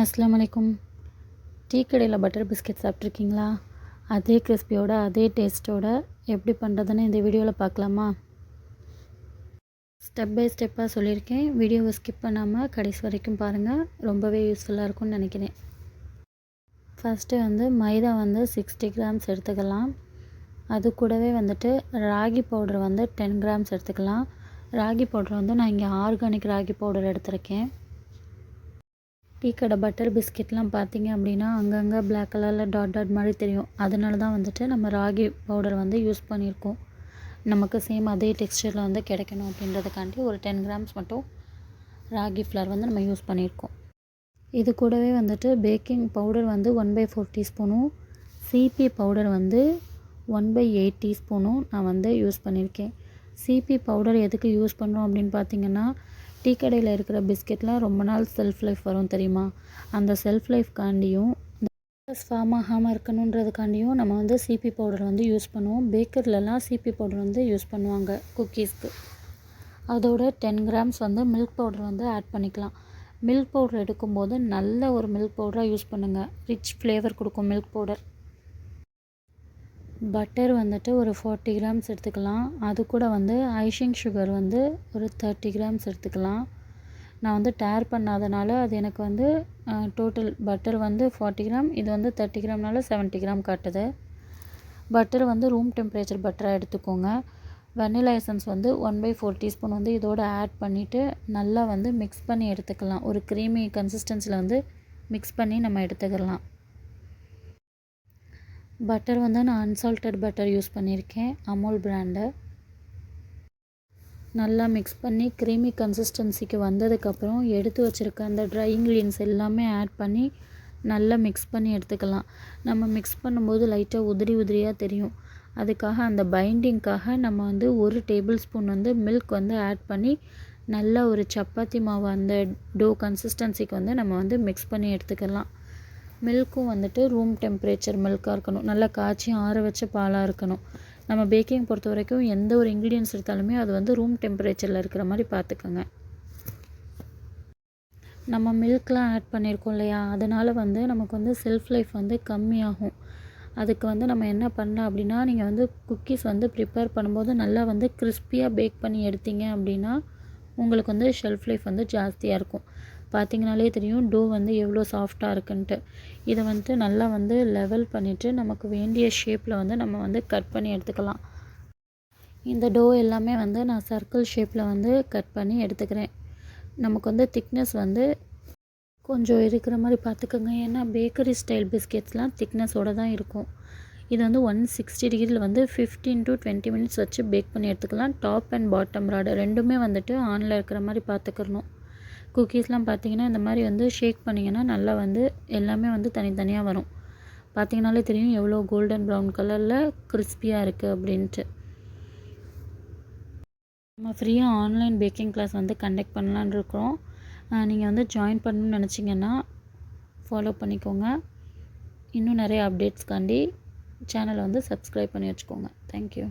அஸ்லாம் வலைக்கும். டீ கடையில் பட்டர் பிஸ்கெட் சாப்பிட்ருக்கீங்களா அதே கிறிஸ்பியோட அதே டேஸ்ட்டோட எப்படி பண்ணுறதுன்னு இந்த வீடியோவில் பார்க்கலாமா? ஸ்டெப் பை ஸ்டெப்பாக சொல்லியிருக்கேன். வீடியோவை ஸ்கிப் பண்ணாமல் கடைசி வரைக்கும் பாருங்கள் ரொம்பவே யூஸ்ஃபுல்லாக இருக்கும்னு நினைக்கிறேன். ஃபஸ்ட்டு வந்து மைதா வந்து சிக்ஸ்டி கிராம்ஸ் எடுத்துக்கலாம். அது கூடவே வந்துட்டு ராகி பவுடர் வந்து டென் கிராம்ஸ் எடுத்துக்கலாம். ராகி பவுடர் வந்து நான் இங்கே ஆர்கானிக் ராகி பவுடர் எடுத்திருக்கேன். டீ கடை பட்டர் பிஸ்கெட்லாம் பார்த்தீங்க அப்படின்னா அங்கங்கே பிளாக் கலரில் டாட் டாட் மாதிரி தெரியும். அதனால தான் வந்துட்டு நம்ம ராகி பவுடர் வந்து யூஸ் பண்ணியிருக்கோம். நமக்கு சேம் அதே டெக்ஸ்டரில் வந்து கிடைக்கணும் அப்படின்றதுக்காண்டி ஒரு டென் கிராம்ஸ் மட்டும் ராகி ஃப்ளவர் வந்து நம்ம யூஸ் பண்ணியிருக்கோம். இது கூடவே வந்துட்டு பேக்கிங் பவுடர் வந்து ஒன் பை ஃபோர் டீஸ்பூனும் சிபி பவுடர் வந்து ஒன் பை எயிட் டீஸ்பூனும் நான் வந்து யூஸ் பண்ணியிருக்கேன். சிபி பவுடர் எதுக்கு யூஸ் பண்ணோம் அப்படின்னு பார்த்தீங்கன்னா டீ கடையில் இருக்கிற பிஸ்கெட்லாம் ரொம்ப நாள் செல்ஃப் லைஃப் வரும் தெரியுமா? அந்த செல்ஃப் லைஃப்காண்டியும் ஃபார்ம் ஆகாமல் இருக்கணுன்றதுக்காண்டியும் நம்ம வந்து சிபி பவுடர் வந்து யூஸ் பண்ணுவோம். பேக்கர்லலாம் சிபி பவுடர் வந்து யூஸ் பண்ணுவாங்க குக்கீஸ்க்கு அதோட டென் கிராம்ஸ் வந்து மில்க் பவுடர் வந்து ஆட் பண்ணிக்கலாம். மில்க் பவுடர் எடுக்கும்போது நல்ல ஒரு மில்க் பவுடராக யூஸ் பண்ணுங்கள் ரிச் ஃப்ளேவர் கொடுக்கும் மில்க் பவுடர் பட்டர் வந்துட்டு ஒரு ஃபார்ட்டி கிராம்ஸ் எடுத்துக்கலாம். அது கூட வந்து ஐஷிங் சுகர் வந்து ஒரு தேர்ட்டி கிராம்ஸ் எடுத்துக்கலாம். நான் வந்து டேர் பண்ணாதனால அது எனக்கு வந்து டோட்டல் பட்டர் வந்து ஃபார்ட்டி கிராம் இது வந்து தேர்ட்டி கிராம்னால செவன்ட்டி கிராம் காட்டுது. பட்டர் வந்து ரூம் டெம்பரேச்சர் பட்டராக எடுத்துக்கோங்க. வெனிலா எசன்ஸ் வந்து ஒன் பை ஃபோர் டீஸ்பூன் வந்து இதோட ஆட் பண்ணிவிட்டு நல்லா வந்து மிக்ஸ் பண்ணி எடுத்துக்கலாம். ஒரு க்ரீமி கன்சிஸ்டன்சியில் வந்து மிக்ஸ் பண்ணி நம்ம எடுத்துக்கலாம். பட்டர் வந்து நான் அன்சால்டட் பட்டர் யூஸ் பண்ணியிருக்கேன். அமுல் பிராண்டு நல்லா மிக்ஸ் பண்ணி க்ரீமி கன்சிஸ்டன்சிக்கு வந்ததுக்கப்புறம் எடுத்து வச்சுருக்க அந்த ட்ரை இன்க்ரீடியன்ஸ் எல்லாமே ஆட் பண்ணி நல்லா மிக்ஸ் பண்ணி எடுத்துக்கலாம். நம்ம மிக்ஸ் பண்ணும்போது லைட்டாக உதிரி உதிரியாக தெரியும். அதுக்காக அந்த பைண்டிங்க்காக நம்ம வந்து ஒரு டேபிள் ஸ்பூன் வந்து மில்க் வந்து ஆட் பண்ணி நல்லா ஒரு சப்பாத்தி மாவு அந்த டோ கன்சிஸ்டன்சிக்கு வந்து நம்ம வந்து மிக்ஸ் பண்ணி எடுத்துக்கலாம். மில்க்கும் வந்துட்டு ரூம் டெம்பரேச்சர் மில்க்காக இருக்கணும். நல்லா காய்ச்சி ஆற வச்ச பாலாக இருக்கணும். நம்ம பேக்கிங் பொறுத்த வரைக்கும் எந்த ஒரு இன்க்ரீடியன்ஸ் எடுத்தாலுமே அது வந்து ரூம் டெம்பரேச்சரில் இருக்கிற மாதிரி பார்த்துக்கோங்க. நம்ம மில்க்லாம் ஆட் பண்ணியிருக்கோம் இல்லையா? அதனால் வந்து நமக்கு வந்து செல்ஃப் லைஃப் வந்து கம்மியாகும். அதுக்கு வந்து நம்ம என்ன பண்ணலாம் அப்படின்னா நீங்கள் வந்து குக்கீஸ் வந்து ப்ரிப்பேர் பண்ணும்போது நல்லா வந்து கிறிஸ்பியாக பேக் பண்ணி எடுத்தீங்க அப்படின்னா உங்களுக்கு வந்து ஷெல்ஃப் லைஃப் வந்து ஜாஸ்தியாக இருக்கும். பார்த்திங்கனாலே தெரியும் டோ வந்து எவ்வளோ சாஃப்டாக இருக்குன்ட்டு. இதை வந்துட்டு நல்லா வந்து லெவல் பண்ணிவிட்டு நமக்கு வேண்டிய ஷேப்பில் வந்து நம்ம வந்து கட் பண்ணி எடுத்துக்கலாம். இந்த டோ எல்லாமே வந்து நான் சர்க்கிள் ஷேப்பில் வந்து கட் பண்ணி எடுத்துக்கிறேன். நமக்கு வந்து திக்னஸ் வந்து கொஞ்சம் இருக்கிற மாதிரி பார்த்துக்கோங்க ஏன்னா பேக்கரி ஸ்டைல் பிஸ்கெட்ஸ்லாம் திக்னஸோடு தான் இருக்கும். இது வந்து ஒன் சிக்ஸ்டி டிகிரியில் வந்து ஃபிஃப்டீன் டு டுவெண்ட்டி மினிட்ஸ் வச்சு பேக் பண்ணி எடுத்துக்கலாம். டாப் அண்ட் பாட்டம் ராடு ரெண்டுமே வந்துட்டு ஆனில் இருக்கிற மாதிரி பார்த்துக்கணும் குக்கீஸ்லாம் பார்த்திங்கன்னா இந்த மாதிரி வந்து ஷேக் பண்ணிங்கன்னா நல்லா வந்து எல்லாமே வந்து தனித்தனியாக வரும். பார்த்திங்கனாலே தெரியும் எவ்வளோ கோல்டன் ப்ரௌன் கலரில் கிறிஸ்பியாக இருக்குது அப்படின்ட்டு. நம்ம ஃப்ரீயாக ஆன்லைன் பேக்கிங் கிளாஸ் வந்து கண்டக்ட் பண்ணலான் இருக்கிறோம். நீங்கள் வந்து ஜாயின் பண்ணணும்னு நினச்சிங்கன்னா ஃபாலோ பண்ணிக்கோங்க. இன்னும் நிறைய அப்டேட்ஸ்க்காண்டி சேனலை வந்து சப்ஸ்கிரைப் பண்ணி வச்சுக்கோங்க. தேங்க்யூ